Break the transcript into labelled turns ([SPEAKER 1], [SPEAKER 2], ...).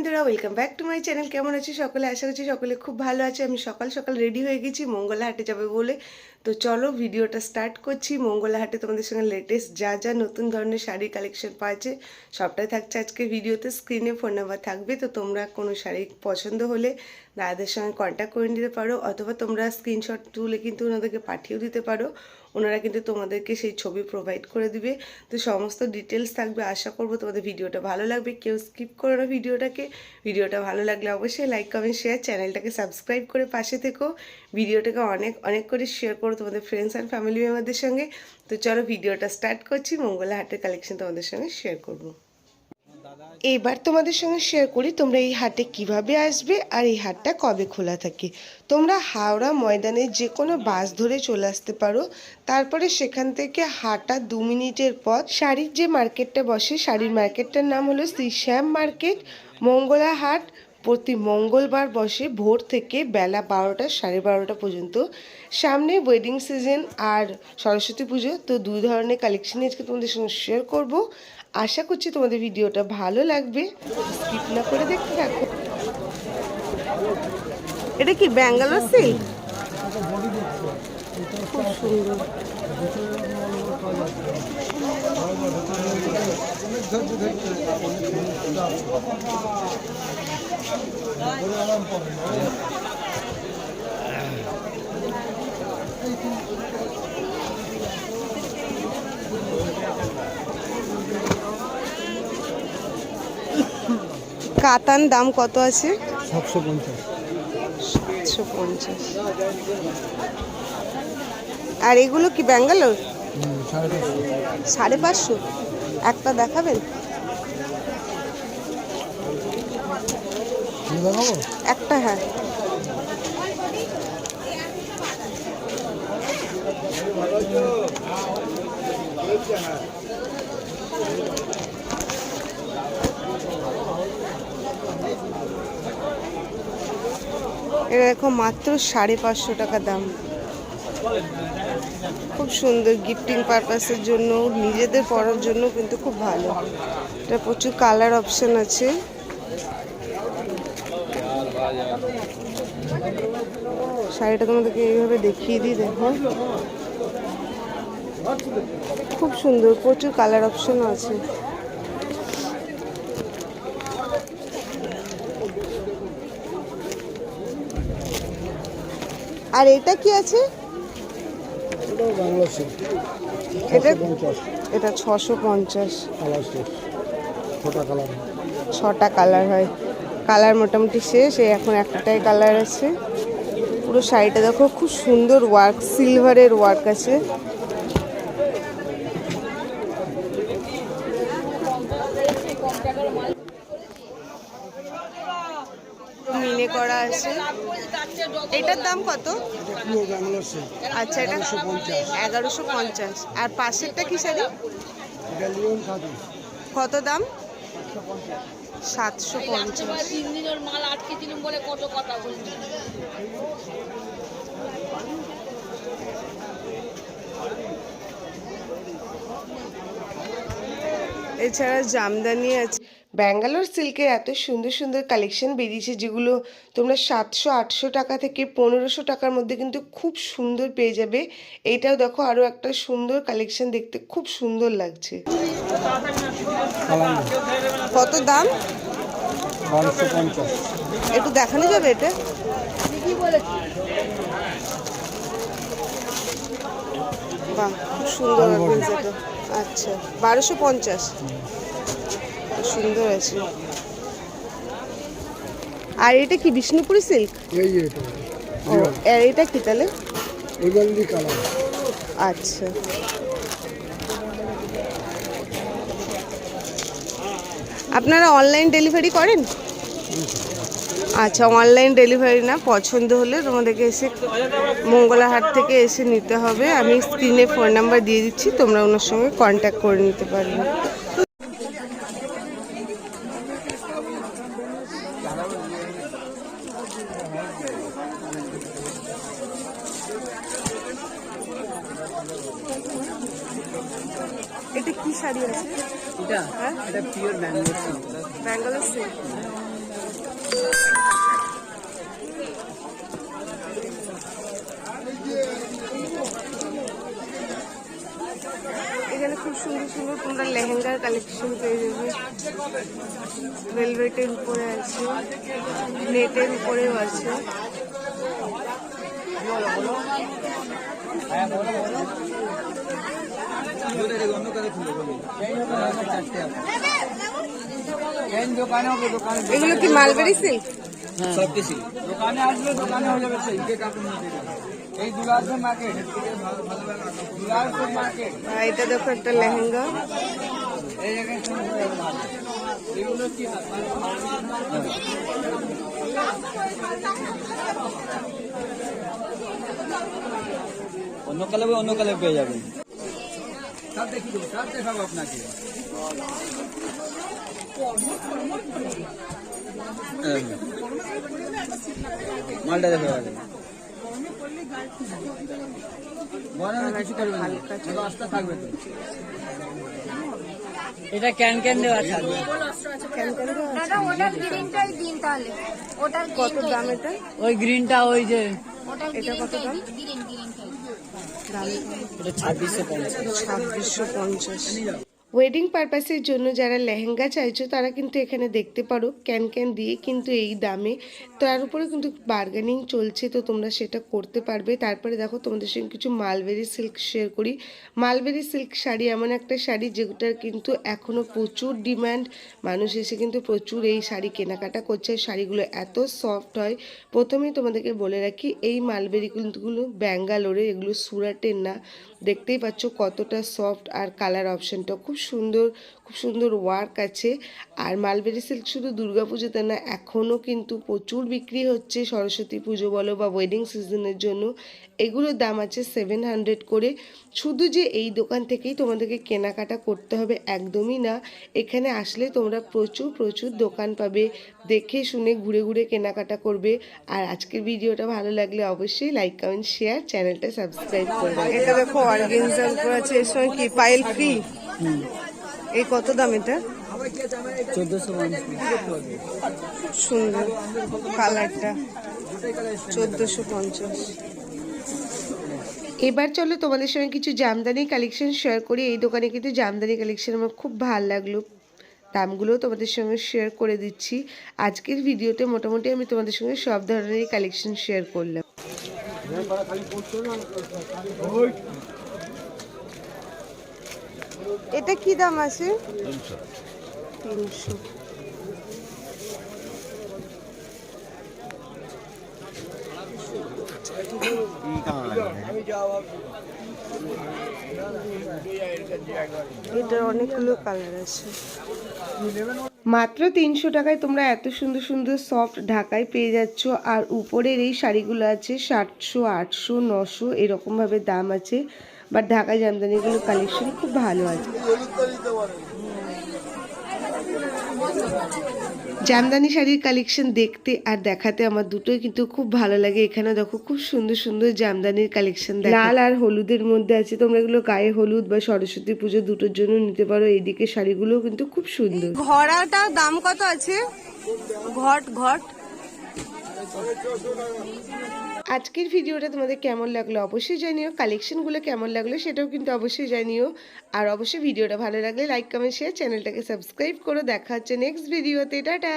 [SPEAKER 1] বন্ধুরা welcome back to my channel কেমন আছি সকলে? আশা করছি সকলে খুব ভালো আছে। আমি সকাল সকাল রেডি হয়ে গেছি মঙ্গলা হাটে যাবে বলে। তো চলো ভিডিওটা স্টার্ট করছি। মঙ্গলা হাটে তোমাদের সঙ্গে লেটেস্ট যা যা নতুন ধরনের শাড়ি কালেকশন পাচ্ছে সবটাই থাকছে আজকে ভিডিওতে স্ক্রিনে ফোন নাম্বার থাকবে। তো তোমরা কোনো শাড়ি পছন্দ হলে দাদাদের সঙ্গে কন্ট্যাক্ট করে নিতে পারো, অথবা তোমরা স্ক্রিনশট তুলে কিন্তু ওনাদেরকে পাঠিয়েও দিতে পারো। ওনারা কিন্তু তোমাদেরকে সেই ছবি প্রোভাইড করে দিবে। তো সমস্ত ডিটেলস থাকবে। আশা করব তোমাদের ভিডিওটা ভালো লাগবে। কেউ স্কিপ করো না ভিডিওটাকে। ভিডিওটা ভালো লাগলে অবশ্যই লাইক কমেন্ট শেয়ার চ্যানেলটাকে সাবস্ক্রাইব করে পাশে থেকো। ভিডিওটাকে অনেক অনেক করে শেয়ার করো তোমাদের ফ্রেন্ডস অ্যান্ড ফ্যামিলি মেম্বারদের সঙ্গে। তো চলো ভিডিওটা স্টার্ট করছি। মঙ্গলা হাটের কালেকশন তোমাদের সঙ্গে শেয়ার করব। এবার তোমাদের সঙ্গে শেয়ার করি তোমরা এই হাটে কীভাবে আসবে আর এই হাটটা কবে খোলা থাকে। তোমরা হাওড়া ময়দানে যে কোনো বাস ধরে চলে আসতে পারো। তারপরে সেখান থেকে হাঁটা দু মিনিটের পথ। শাড়ির যে মার্কেটটা বসে, শাড়ির মার্কেটটার নাম হলো শ্রী শ্যাম মার্কেট। মঙ্গলা হাট, প্রতি মঙ্গলবার বসে ভোর থেকে বেলা বারোটা, সাড়ে বারোটা পর্যন্ত। সামনে ওয়েডিং সিজন আর সরস্বতী পুজো। তো দুই ধরনের কালেকশন আজকে তোমাদের সঙ্গে শেয়ার করব। আশা করছি তোমাদের ভিডিওটা ভালো লাগবে। স্কিপ না করে দেখতে থাকো। এটা কি ব্যাঙ্গালোর সিল্ক খুব সুন্দর। কাতান দাম কত আছে?
[SPEAKER 2] সাতশো পঞ্চাশ।
[SPEAKER 1] সাতশো পঞ্চাশ। আর এগুলো কি ব্যাঙ্গালোর?
[SPEAKER 2] সাড়ে পাঁচশো।
[SPEAKER 1] একটা দেখাবেন? একটা হ্যাঁ। এটা দেখো মাত্র সাড়ে পাঁচশো টাকা দাম। খুব সুন্দর গিফটিং পারপাসের জন্য, নিজেদের পরার জন্য কিন্তু খুব ভালো। এটা প্রচুর কালার অপশন আছে। শাড়িটা তোমাদেরকে এইভাবে দেখিয়ে দিই, দেখো। খুব সুন্দর, প্রচুর কালার অপশনও আছে। আর এটা কি আছে? এটা এটা ছশো পঞ্চাশ।
[SPEAKER 2] ছটা কালার
[SPEAKER 1] হয়। কালার মোটামুটি শেষ এই এখন একটাই কালার আছে। পুরো শাড়িটা দেখো খুব সুন্দর ওয়ার্ক সিলভারের ওয়ার্ক আছে। করা আছে। এটার দাম কত? আচ্ছা এটা
[SPEAKER 2] এগারোশো পঞ্চাশ।
[SPEAKER 1] আর পাশেরটা কি শাড়ি? কত দাম? সাতশো পঞ্চাশ।
[SPEAKER 3] মাল
[SPEAKER 1] এছাড়া জামদানি আছে। ব্যাঙ্গালোর সিল্কের এত সুন্দর সুন্দর কালেকশন বেরিয়েছে যেগুলো তোমরা সাতশো আটশো টাকা থেকে পনেরোশো টাকার মধ্যে কিন্তু খুব সুন্দর পেয়ে যাবে। এইটাও দেখো আরও একটা সুন্দর কালেকশন দেখতে খুব সুন্দর লাগছে। কত দাম? একটু দেখানো যাবে এটা? বাহ খুব সুন্দর আচ্ছা বারোশো পঞ্চাশ। সুন্দর আছে। আর এটা কি বিষ্ণুপুরি সিল্ক?
[SPEAKER 2] এই এটা।
[SPEAKER 1] ও আর এটা কি তাহলে?
[SPEAKER 2] কালার।
[SPEAKER 1] আচ্ছা। আপনারা অনলাইন ডেলিভারি করেন? আচ্ছা অনলাইন ডেলিভারি না পছন্দ হলে তোমাদেরকে এসে মঙ্গলাহাট থেকে এসে নিতে হবে। আমি স্ক্রিনে ফোন নাম্বার দিয়ে দিচ্ছি তোমরা ওনার সঙ্গে কন্ট্যাক্ট করে নিতে পারবে। এটা কি শাড়ি আছে?
[SPEAKER 4] এটা
[SPEAKER 1] হ্যাঁ?
[SPEAKER 4] এটা pure Bangalore silk
[SPEAKER 1] Bangalore silk সুন্দর তোমরা লেহেঙ্গার কালেকশন পেয়ে যাবে। ভেলভেটের উপরে আছে নেটের উপরেও আছে। এগুলো কি মালবেরি সিল্ক
[SPEAKER 4] সব কিছু দোকানে আসলে দোকানে হয়ে যাবে সেই কাপড় নিতে যাবে। এই দুলারপুর মার্কেট দুলারপুর মার্কেট
[SPEAKER 1] আর এটা দেখো একটা লেহেঙ্গা
[SPEAKER 4] এই জায়গায় শুরু হয়ে যাবে মাল। এগুলো কি অন্য কালে অন্য কালে পেয়ে যাবেন। সব দেখি দেবো সব দেখাবো আপনাকে এই, মালটা দেখে যাবে গরমে কিছু করবে না রাস্তা থাকবে তো এটা ক্যান ক্যান দেওয়া থাকবে
[SPEAKER 1] কেন কেন দেওয়া আছে?
[SPEAKER 3] দাদা ওটার গ্রিনটাই দিন তাহলে। ওটার
[SPEAKER 1] কত দাম এটা?
[SPEAKER 4] ওই গ্রিনটা ওই যে
[SPEAKER 1] এটা কত দাম? দাম
[SPEAKER 4] এটা ছাব্বিশশো পঞ্চাশ।
[SPEAKER 1] ছাব্বিশশো পঞ্চাশ। ওয়েডিং পারপাসের জন্য যারা লেহেঙ্গা চাইছো, তারা কিন্তু এখানে দেখতে পারো, ক্যান ক্যান দিয়ে কিন্তু এই দামে। তার উপরে কিন্তু বার্গেনিং চলছে, তো তোমরা সেটা করতে পারবে। তারপরে দেখো, তোমাদের সঙ্গে কিছু মালবেরি সিল্ক শেয়ার করি। মালবেরি সিল্ক শাড়ি এমন একটা শাড়ি, যেটার কিন্তু এখনও প্রচুর ডিমান্ড মানুষ এসে কিন্তু প্রচুর এই শাড়ি কেনাকাটা করছে। শাড়িগুলো এত সফট হয়। প্রথমেই তোমাদেরকে বলে রাখি, এই মালবেরিগুলো ব্যাঙ্গালোরে এগুলো সুরাটের না। দেখতেই পাচ্ছ কতটা সফট আর কালার অপশনটা খুব সুন্দর, খুব সুন্দর ওয়ার্ক আছে। আর মালবেরি সিল্ক শুধু দুর্গা পুজোতে না এখনও কিন্তু প্রচুর বিক্রি হচ্ছে সরস্বতী পুজো বলো বা ওয়েডিং সিজনের জন্য। এগুলোর দাম আছে সেভেন হান্ড্রেড করে। শুধু যে এই দোকান থেকেই তোমাদেরকে কেনাকাটা করতে হবে একদমই না। এখানে আসলে তোমরা প্রচুর প্রচুর দোকান পাবে, দেখে শুনে ঘুরে ঘুরে কেনাকাটা করবে। আর আজকের ভিডিওটা ভালো লাগলে অবশ্যই লাইক কমেন্ট শেয়ার চ্যানেলটা সাবস্ক্রাইব করবে এর সঙ্গে কি? পাইল ফ্রি এই কত দাম এটা? সুন্দর। কালারটা চোদ্দোশো পঞ্চাশ। এবার চলো তোমাদের সঙ্গে কিছু জামদানি কালেকশন শেয়ার করি। এই দোকানে কিন্তু জামদানি কালেকশন আমার খুব ভালো লাগল। দামগুলোও তোমাদের সঙ্গে শেয়ার করে দিচ্ছি। আজকের ভিডিওতে মোটামুটি আমি তোমাদের সঙ্গে সব ধরনেরই কালেকশন শেয়ার করলাম। এটা কি দাম আছে? তিনশো। এটার অনেকগুলো কালার আছে। মাত্র তিনশো টাকায় তোমরা এত সুন্দর সুন্দর সফট ঢাকায় পেয়ে যাচ্ছ আর উপরের এই শাড়িগুলো আছে সাতশো আটশো নশো এরকমভাবে দাম আছে। বাট ঢাকা জামদানিগুলো কালেকশন খুব ভালো আছে। জামদানি শাড়ির কালেকশন দেখতে আর দেখাতে আমার দুটোই কিন্তু খুব ভালো লাগে। এখানে দেখো খুব সুন্দর সুন্দর জামদানির কালেকশন লাল আর হলুদের মধ্যে আছে তোমরা এগুলো গায়ে হলুদ বা সরস্বতী পুজো দুটোর জন্য নিতে পারো। এইদিকে শাড়িগুলো কিন্তু খুব সুন্দর। ঘড়াটা দাম কত আছে? ঘট ঘট। আজকের ভিডিওটা তোমাদের কেমন লাগল অবশ্যই জানিও কালেকশনগুলো কেমন লাগল সেটাও কিন্তু অবশ্যই জানিও। আর অবশ্যই ভিডিওটা ভালো লাগলে লাইক কমেন্ট শেয়ার চ্যানেলটাকে সাবস্ক্রাইব করে। দেখা হচ্ছে নেক্সট ভিডিওতে টাটা!